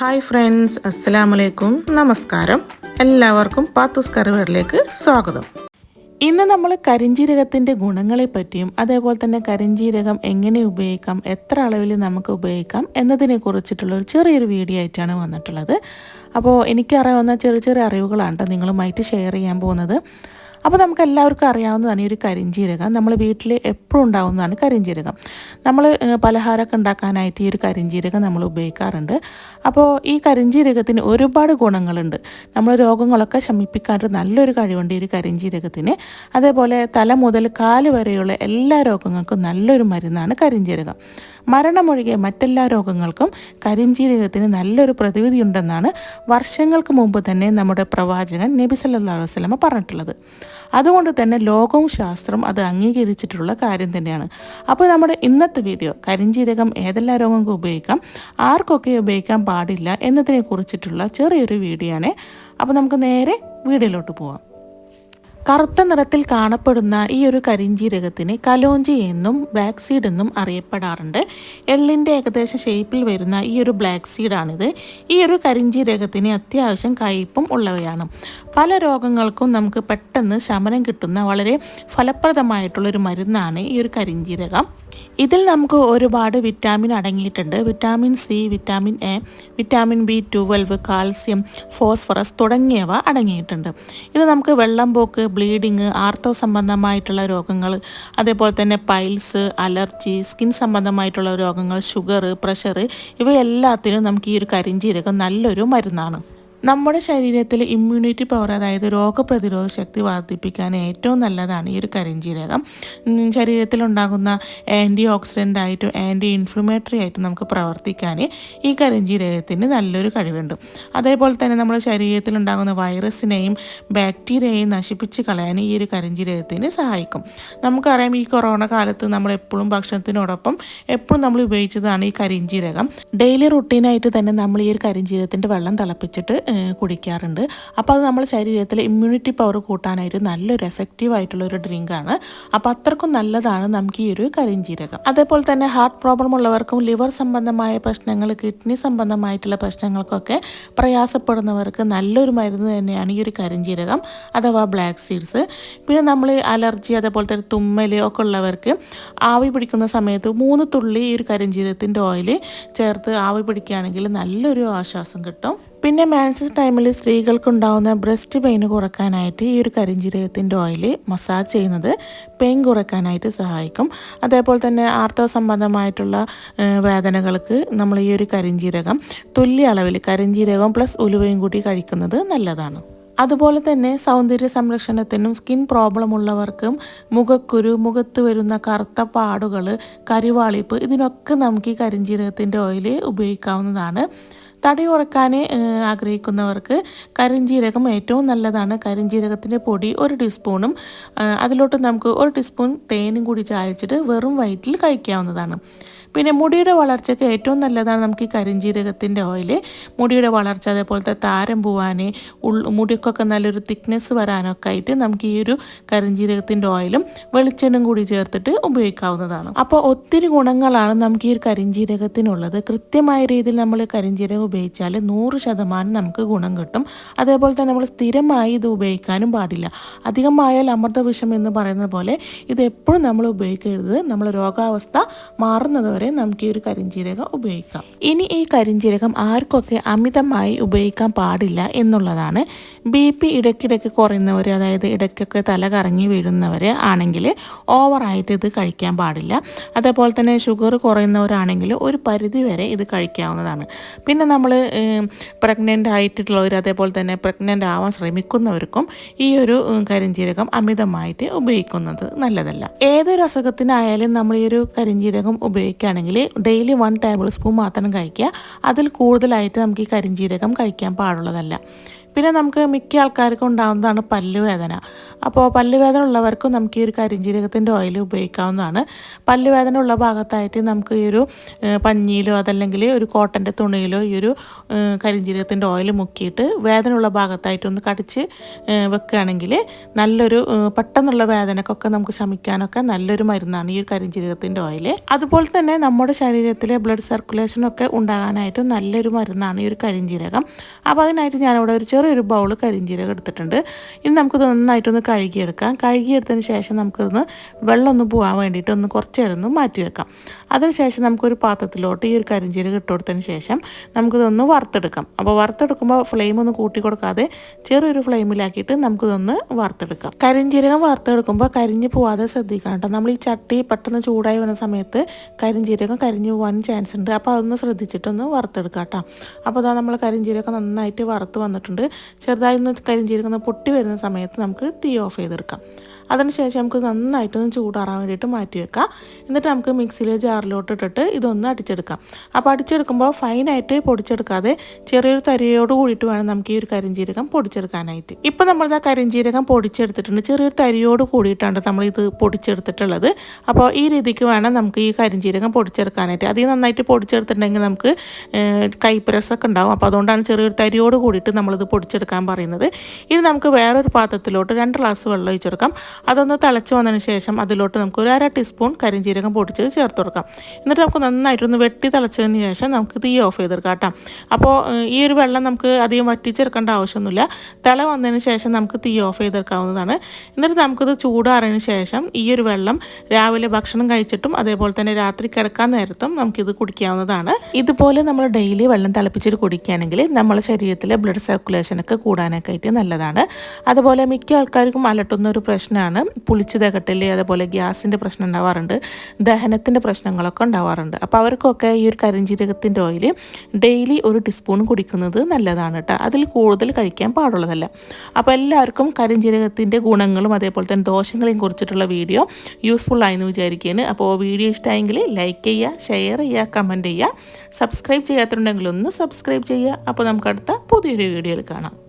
Hi friends അസ്സലാമു അലൈക്കും നമസ്കാരം. എല്ലാവർക്കും പാത്തൂസ് കറിവേറിലേക്ക് സ്വാഗതം. ഇന്ന് നമ്മൾ കരിഞ്ജീരകത്തിന്റെ ഗുണങ്ങളെ പറ്റിയും അതേപോലെ തന്നെ കരിഞ്ജീരകം എങ്ങനെ ഉപയോഗിക്കാം എത്ര അളവിൽ നമുക്ക് ഉപയോഗിക്കാം എന്നതിനെ കുറിച്ചിട്ടുള്ള ഒരു ചെറിയൊരു വീഡിയോ ആയിട്ടാണ് വന്നിട്ടുള്ളത്. അപ്പോൾ എനിക്കറിയാവുന്ന ചെറിയ ചെറിയ അറിവുകളാണ് ട്ടോ നിങ്ങളുമായിട്ട് ഷെയർ ചെയ്യാൻ പോകുന്നത്. അപ്പോൾ നമുക്ക് എല്ലാവർക്കും അറിയാവുന്നതാണ് ഈ ഒരു കരിഞ്ജീരകം നമ്മൾ വീട്ടിൽ എപ്പോഴും ഉണ്ടാവുന്നതാണ് കരിഞ്ജീരകം നമ്മൾ പലഹാരമൊക്കെ ഉണ്ടാക്കാനായിട്ട് ഈ ഒരു കരിഞ്ജീരകം നമ്മൾ ഉപയോഗിക്കാറുണ്ട്. അപ്പോൾ ഈ കരിഞ്ജീരകത്തിന് ഒരുപാട് ഗുണങ്ങളുണ്ട്. നമ്മൾ രോഗങ്ങളൊക്കെ ശമിപ്പിക്കാനായിട്ട് നല്ലൊരു കഴിവുണ്ട് ഈ ഒരു കരിഞ്ജീരകത്തിന് അതേപോലെ തല മുതൽ കാൽ വരെയുള്ള എല്ലാ രോഗങ്ങൾക്കും നല്ലൊരു മരുന്നാണ് കരിഞ്ജീരകം മരണമൊഴികെ മറ്റെല്ലാ രോഗങ്ങൾക്കും കരിഞ്ജീരകത്തിന് നല്ലൊരു പ്രതിവിധി ഉണ്ടെന്നാണ് വർഷങ്ങൾക്ക് മുമ്പ് തന്നെ നമ്മുടെ പ്രവാചകൻ നബി സല്ലല്ലാഹു അലൈഹി വസല്ലമ പറഞ്ഞിട്ടുള്ളത്. അതുകൊണ്ട് തന്നെ ലോകവും ശാസ്ത്രം അത് അംഗീകരിച്ചിട്ടുള്ള കാര്യം തന്നെയാണ്. അപ്പോൾ നമ്മുടെ ഇന്നത്തെ വീഡിയോ കരിഞ്ജീരകം ഏതെല്ലാം രോഗങ്ങൾക്ക് ഉപയോഗിക്കാം ആർക്കൊക്കെ ഉപയോഗിക്കാൻ പാടില്ല എന്നതിനെ കുറിച്ചിട്ടുള്ള ചെറിയൊരു വീഡിയോ ആണ് അപ്പോൾ നമുക്ക് നേരെ വീഡിയോയിലോട്ട് പോവാം. കറുത്ത നിറത്തിൽ കാണപ്പെടുന്ന ഈ ഒരു കരിഞ്ജീരകത്തിന് കലോഞ്ചി എന്നും ബ്ലാക്ക് സീഡ് എന്നും അറിയപ്പെടാറുണ്ട്. എള്ളിന്റെ ഏകദേശ ഷേപ്പിൽ വരുന്ന ഈ ഒരു ബ്ലാക്ക് സീഡാണിത് ഈ ഒരു കരിഞ്ജീരകത്തിന് അത്യാവശ്യം കയ്പും ഉള്ളവയാണ്. പല രോഗങ്ങൾക്കും നമുക്ക് പെട്ടെന്ന് ശമനം കിട്ടുന്ന വളരെ ഫലപ്രദമായിട്ടുള്ളൊരു മരുന്നാണ് ഈ ഒരു കരിഞ്ജീരകം ഇതിൽ നമുക്ക് ഒരുപാട് വിറ്റാമിൻ അടങ്ങിയിട്ടുണ്ട്. Vitamin C vitamin A vitamin B twelve calcium phosphorus തുടങ്ങിയവ അടങ്ങിയിട്ടുണ്ട്. ഇത് നമുക്ക് വെള്ളം പോക്ക് ബ്ലീഡിങ് ആർത്തവ സംബന്ധമായിട്ടുള്ള രോഗങ്ങൾ അതേപോലെ തന്നെ പൈൽസ് അലർജി സ്കിൻ സംബന്ധമായിട്ടുള്ള രോഗങ്ങൾ ഷുഗർ പ്രഷർ ഇവയെല്ലാത്തിനും നമുക്ക് ഈ ഒരു കരിഞ്ചീരകം നല്ലൊരു മരുന്നാണ്. നമ്മുടെ ശരീരത്തിലെ ഇമ്മ്യൂണിറ്റി പവർ അതായത് രോഗപ്രതിരോധ ശക്തി വർദ്ധിപ്പിക്കാൻ ഏറ്റവും നല്ലതാണ് ഈ ഒരു കരിഞ്ജീരകം ഉം, ശരീരത്തിലുണ്ടാകുന്ന ആന്റി ഓക്സിഡന്റ് ആയിട്ടും ആന്റി ഇൻഫ്ലമേറ്ററി ആയിട്ടും നമുക്ക് പ്രവർത്തിക്കാൻ ഈ കരിഞ്ജീരകത്തിന് നല്ലൊരു കഴിവുണ്ട്. അതേപോലെ തന്നെ നമ്മുടെ ശരീരത്തിലുണ്ടാകുന്ന വൈറസിനെയും ബാക്ടീരിയയെയും നശിപ്പിച്ച് കളയാൻ ഈ ഒരു കരിഞ്ജീരകത്തിന് സഹായിക്കും. നമുക്കറിയാം ഈ കൊറോണ കാലത്ത് നമ്മൾ എപ്പോഴും ഭക്ഷണത്തിനോടൊപ്പം എപ്പോഴും നമ്മൾ ഉപയോഗിച്ചതാണ് ഈ കരിഞ്ജീരകം ഡെയിലി റുട്ടീനായിട്ട് തന്നെ നമ്മൾ ഈ ഒരു കരിഞ്ജീരകത്തിന്റെ വെള്ളം തിളപ്പിച്ചിട്ട് കുടിക്കാറുണ്ട്. അപ്പോൾ അത് നമ്മുടെ ശരീരത്തിലെ ഇമ്മ്യൂണിറ്റി പവർ കൂട്ടാനായിട്ട് നല്ലൊരു എഫക്റ്റീവ് ആയിട്ടുള്ള ഒരു ഡ്രിങ്കാണ് അപ്പോൾ അത്രക്കും നല്ലതാണ് നമുക്ക് ഈ ഒരു കരിഞ്ചീരകം. അതേപോലെ തന്നെ ഹാർട്ട് പ്രോബ്ലം ഉള്ളവർക്കും ലിവർ സംബന്ധമായ പ്രശ്നങ്ങൾ കിഡ്നി സംബന്ധമായിട്ടുള്ള പ്രശ്നങ്ങൾക്കൊക്കെ പ്രയാസപ്പെടുന്നവർക്ക് നല്ലൊരു മരുന്ന് തന്നെയാണ് ഈ ഒരു കരിഞ്ചീരകം അഥവാ ബ്ലാക്ക് സീഡ്സ് പിന്നെ നമ്മൾ അലർജി അതേപോലെ തന്നെ തുമ്മൽ ഒക്കെ ഉള്ളവർക്ക് ആവി പിടിക്കുന്ന സമയത്ത് മൂന്ന് തുള്ളി ഈ ഒരു കരിഞ്ജീരകത്തിന്റെ ഓയിൽ ചേർത്ത് ആവി പിടിക്കുകയാണെങ്കിൽ നല്ലൊരു ആശ്വാസം കിട്ടും. പിന്നെ മാൻസസ് ടൈമിൽ സ്ത്രീകൾക്കുണ്ടാവുന്ന ബ്രസ്റ്റ് പെയിൻ കുറക്കാനായിട്ട് ഈ ഒരു കരിഞ്ജീരകത്തിന്റെ ഓയിൽ മസാജ് ചെയ്യുന്നത് പെയിൻ കുറക്കാനായിട്ട് സഹായിക്കും. അതേപോലെ തന്നെ ആർത്തവ സംബന്ധമായിട്ടുള്ള വേദനകൾക്ക് നമ്മൾ ഈ ഒരു കരിഞ്ചീരകം തുല്യ അളവിൽ കരിഞ്ചീരകം പ്ലസ് ഉലുവയും കൂടി കഴിക്കുന്നത് നല്ലതാണ്. അതുപോലെ തന്നെ സൗന്ദര്യ സംരക്ഷണത്തിനും സ്കിൻ പ്രോബ്ലം ഉള്ളവർക്കും മുഖക്കുരു മുഖത്ത് വരുന്ന കറുത്ത പാടുകൾ കരിവാളിപ്പ് ഇതിനൊക്കെ നമുക്ക് ഈ കരിഞ്ജീരകത്തിന്റെ ഓയിൽ ഉപയോഗിക്കാവുന്നതാണ്. തടി ഉറക്കാൻ ആഗ്രഹിക്കുന്നവർക്ക് കരിഞ്ജീരകം ഏറ്റവും നല്ലതാണ്. കരിഞ്ജീരകത്തിന്റെ പൊടി ഒരു ടീസ്പൂണും അതിലോട്ട് നമുക്ക് ഒരു ടീസ്പൂൺ തേനും കൂടി ചായച്ചിട്ട് വെറും വയറ്റിൽ കഴിക്കാവുന്നതാണ്. പിന്നെ മുടിയുടെ വളർച്ചയ്ക്ക് ഏറ്റവും നല്ലതാണ് നമുക്ക് ഈ കരിഞ്ജീരകത്തിന്റെ ഓയിൽ മുടിയുടെ വളർച്ച അതേപോലത്തെ താരം പോവാൻ മുടിക്കൊക്കെ നല്ലൊരു തിക്നെസ് വരാനൊക്കെ ആയിട്ട് നമുക്ക് ഈ ഒരു കരിഞ്ജീരകത്തിന്റെ ഓയിലും വെളിച്ചെണ്ണയും കൂടി ചേർത്തിട്ട് ഉപയോഗിക്കാവുന്നതാണ്. അപ്പോൾ ഒത്തിരി ഗുണങ്ങളാണ് നമുക്ക് ഈ കരിഞ്ജീരകത്തിനുള്ളത് കൃത്യമായ രീതിയിൽ നമ്മൾ കരിഞ്ജീരകം ഉപയോഗിച്ചാൽ നൂറ് ശതമാനം നമുക്ക് ഗുണം കിട്ടും. അതേപോലെ തന്നെ നമ്മൾ സ്ഥിരമായി ഇത് ഉപയോഗിക്കാനും പാടില്ല. അധികമായാൽ അമൃതവിഷം എന്ന് പറയുന്ന പോലെ ഇത് എപ്പോഴും നമ്മൾ ഉപയോഗിക്കരുത്. നമ്മൾ രോഗാവസ്ഥ മാറുന്നത് വരെ നമുക്ക് ഈ ഒരു കരിഞ്ജീരകം ഉപയോഗിക്കാം. ഇനി ഈ കരിഞ്ചീരകം ആർക്കൊക്കെ അമിതമായി ഉപയോഗിക്കാൻ പാടില്ല എന്നുള്ളതാണ് ബി പി ഇടയ്ക്കിടയ്ക്ക് കുറയുന്നവർ അതായത് ഇടയ്ക്കൊക്കെ തല കറങ്ങി വീഴുന്നവർ ആണെങ്കിൽ ഓവറായിട്ട് ഇത് കഴിക്കാൻ പാടില്ല. അതേപോലെ തന്നെ ഷുഗർ കുറയുന്നവരാണെങ്കിൽ ഒരു പരിധി വരെ ഇത് കഴിക്കാവുന്നതാണ്. പിന്നെ നമ്മൾ പ്രഗ്നന്റ് ആയിട്ടുള്ളവർ അതേപോലെ തന്നെ പ്രഗ്നന്റ് ആവാൻ ശ്രമിക്കുന്നവർക്കും ഈ ഒരു കരിഞ്ചീരകം അമിതമായിട്ട് ഉപയോഗിക്കുന്നത് നല്ലതല്ല. ഏതൊരു അസുഖത്തിനായാലും നമ്മൾ ഈ ഒരു കരിഞ്ചീരകം കരിഞ്ജീരകം ഉപയോഗിക്കുകയാണെങ്കിൽ ഡെയിലി വൺ ടേബിൾ സ്പൂൺ മാത്രം കഴിക്കുക. അതിൽ കൂടുതലായിട്ട് നമുക്ക് ഈ കരിഞ്ചീരകം കഴിക്കാൻ പാടുള്ളതല്ല. പിന്നെ നമുക്ക് മിക്ക ആൾക്കാർക്കും ഉണ്ടാകുന്നതാണ് പല്ലുവേദന. അപ്പോൾ പല്ലുവേദന ഉള്ളവർക്കും നമുക്ക് ഈ ഒരു കരിഞ്ജീരകത്തിന്റെ ഓയിൽ ഉപയോഗിക്കാവുന്നതാണ്. പല്ലുവേദന ഉള്ള ഭാഗത്തായിട്ട് നമുക്ക് ഈ ഒരു പഞ്ഞിയിലോ അതല്ലെങ്കിൽ ഒരു കോട്ടന്റെ തുണിയിലോ ഈ ഒരു കരിഞ്ചീരകത്തിന്റെ ഓയിൽ മുക്കിയിട്ട് വേദനയുള്ള ഭാഗത്തായിട്ടൊന്ന് കടിച്ച് വെക്കുകയാണെങ്കിൽ നല്ലൊരു പെട്ടെന്നുള്ള വേദനക്കൊക്കെ നമുക്ക് ശമിക്കാനൊക്കെ നല്ലൊരു മരുന്നാണ് ഈ ഒരു കരിഞ്ജീരകത്തിന്റെ ഓയിൽ അതുപോലെ തന്നെ നമ്മുടെ ശരീരത്തിലെ ബ്ലഡ് സർക്കുലേഷനൊക്കെ ഉണ്ടാകാനായിട്ട് നല്ലൊരു മരുന്നാണ് ഈ ഒരു കരിഞ്ചീരകം. അപ്പോൾ അതിനായിട്ട് ഞാനിവിടെ ഒരു ചെറിയൊരു ബൗൾ കരിഞ്ചീരകം എടുത്തിട്ടുണ്ട്. ഇനി നമുക്കിത് നന്നായിട്ടൊന്ന് കഴുകിയെടുക്കാം. കഴുകിയെടുത്തതിന് ശേഷം നമുക്കിതൊന്ന് വെള്ളം ഒന്ന് പോകാൻ വേണ്ടിയിട്ട് ഒന്ന് കുറച്ച് നേരം ഒന്ന് മാറ്റി വെക്കാം. അതിനുശേഷം നമുക്കൊരു പാത്രത്തിലോട്ട് ഈ ഒരു കരിഞ്ചീരകം ഇട്ട് കൊടുത്തതിന് ശേഷം നമുക്കിതൊന്ന് വറുത്തെടുക്കാം. അപ്പോൾ വറുത്തെടുക്കുമ്പോൾ ഫ്ലെയിം ഒന്ന് കൂട്ടി കൊടുക്കാതെ ചെറിയൊരു ഫ്ലെയിമിലാക്കിയിട്ട് നമുക്കിതൊന്ന് വറുത്തെടുക്കാം. കരിഞ്ചീരകം വറുത്തെടുക്കുമ്പോൾ കരിഞ്ഞ് പോവാതെ ശ്രദ്ധിക്കണം കേട്ടോ. നമ്മൾ ഈ ചട്ടി പെട്ടെന്ന് ചൂടായി വരുന്ന സമയത്ത് കരിഞ്ചീരകം കരിഞ്ഞു പോകാൻ ചാൻസ് ഉണ്ട്. അപ്പോൾ അതൊന്ന് ശ്രദ്ധിച്ചിട്ടൊന്ന് വറുത്തെടുക്കാം കേട്ടോ. അപ്പോൾ അതാ നമ്മൾ കരിഞ്ചീരകം നന്നായിട്ട് വറുത്ത് വന്നിട്ടുണ്ട്. ചെറുതായി ഒന്ന് കരിഞ്ചീരകം പൊട്ടി വരുന്ന സമയത്ത് നമുക്ക് തീ ഓഫ് ചെയ്തെടുക്കാം. അതിനുശേഷം നമുക്ക് നന്നായിട്ടൊന്ന് ചൂടാറാൻ വേണ്ടിയിട്ട് മാറ്റി വെക്കാം. എന്നിട്ട് നമുക്ക് മിക്സിയിലെ ജാറിലോട്ട് ഇട്ടിട്ട് ഇതൊന്ന് അടിച്ചെടുക്കാം. അപ്പോൾ അടിച്ചെടുക്കുമ്പോൾ ഫൈനായിട്ട് പൊടിച്ചെടുക്കാതെ ചെറിയൊരു തരിയോട് കൂടിയിട്ട് വേണം നമുക്ക് ഈ ഒരു കരിഞ്ജീരകം പൊടിച്ചെടുക്കാനായിട്ട്. ഇപ്പോൾ നമ്മൾ ആ കരിഞ്ചീരകം പൊടിച്ചെടുത്തിട്ടുണ്ട്. ചെറിയൊരു തരിയോട് കൂടിയിട്ടാണ് നമ്മൾ ഇത് പൊടിച്ചെടുത്തിട്ടുള്ളത്. അപ്പോൾ ഈ രീതിക്ക് വേണം നമുക്ക് ഈ കരിഞ്ചീരകം പൊടിച്ചെടുക്കാനായിട്ട്. അധികം നന്നായിട്ട് പൊടിച്ചെടുത്തിട്ടുണ്ടെങ്കിൽ നമുക്ക് കൈപ്രസൊക്കെ ഉണ്ടാവും. അപ്പോൾ അതുകൊണ്ടാണ് ചെറിയൊരു തരിയോട് കൂടിയിട്ട് നമ്മളിത് പൊടിച്ചെടുക്കാൻ പറയുന്നത്. ഇനി നമുക്ക് വേറൊരു പാത്രത്തിലോട്ട് രണ്ട് ഗ്ലാസ് വെള്ളം ഒഴിച്ചെടുക്കാം. അതൊന്ന് തിളച്ച് വന്നതിന് ശേഷം അതിലോട്ട് നമുക്ക് ഒരു അര ടീസ്പൂൺ കരിഞ്ചീരകം പൊടിച്ചത് ചേർത്ത് കൊടുക്കാം. എന്നിട്ട് നമുക്ക് നന്നായിട്ടൊന്ന് വെട്ടി തിളച്ചതിന് ശേഷം നമുക്ക് തീ ഓഫ് ചെയ്തെടുക്കാം കേട്ടോ. അപ്പോൾ ഈ ഒരു വെള്ളം നമുക്ക് അധികം വറ്റിച്ചെടുക്കേണ്ട ആവശ്യമൊന്നുമില്ല. തിള വന്നതിന് ശേഷം നമുക്ക് തീ ഓഫ് ചെയ്തെടുക്കാവുന്നതാണ്. എന്നിട്ട് നമുക്കിത് ചൂടാറിയതിന് ശേഷം ഈ ഒരു വെള്ളം രാവിലെ ഭക്ഷണം കഴിച്ചിട്ടും അതേപോലെ തന്നെ രാത്രി കിടക്കാൻ നേരത്തും നമുക്കിത് കുടിക്കാവുന്നതാണ്. ഇതുപോലെ നമ്മൾ ഡെയിലി വെള്ളം തിളപ്പിച്ചിട്ട് കുടിക്കുകയാണെങ്കിൽ നമ്മുടെ ശരീരത്തിലെ ബ്ലഡ് സർക്കുലേഷനൊക്കെ കൂടാനൊക്കെ ആയിട്ട് നല്ലതാണ്. അതുപോലെ മിക്ക ആൾക്കാർക്കും അലട്ടുന്ന ഒരു പ്രശ്നമാണ് പുളിച്ച് തകട്ടൽ അതുപോലെ ഗ്യാസിന്റെ പ്രശ്നം ഉണ്ടാവാറുണ്ട്. ദഹനത്തിന്റെ പ്രശ്നങ്ങളൊക്കെ ഉണ്ടാവാറുണ്ട്. അപ്പോൾ അവർക്കൊക്കെ ഈ ഒരു കരിഞ്ജീരകത്തിന്റെ ഓയിൽ ഡെയിലി ഒരു ടീസ്പൂൺ കുടിക്കുന്നത് നല്ലതാണ് കേട്ടോ. അതിൽ കൂടുതൽ കഴിക്കാൻ പാടുള്ളതല്ല. അപ്പോൾ എല്ലാവർക്കും കരിഞ്ജീരകത്തിന്റെ ഗുണങ്ങളും അതേപോലെ തന്നെ ദോഷങ്ങളെയും കുറിച്ചിട്ടുള്ള വീഡിയോ യൂസ്ഫുൾ ആയെന്ന് വിചാരിക്കുകയാണ്. അപ്പോൾ വീഡിയോ ഇഷ്ടമായെങ്കിൽ ലൈക്ക് ചെയ്യുക ഷെയർ ചെയ്യുക കമന്റ് ചെയ്യുക. സബ്സ്ക്രൈബ് ചെയ്യാത്തുണ്ടെങ്കിൽ ഒന്ന് സബ്സ്ക്രൈബ് ചെയ്യുക. അപ്പോൾ നമുക്ക് അടുത്ത പുതിയൊരു വീഡിയോയിൽ കാണാം.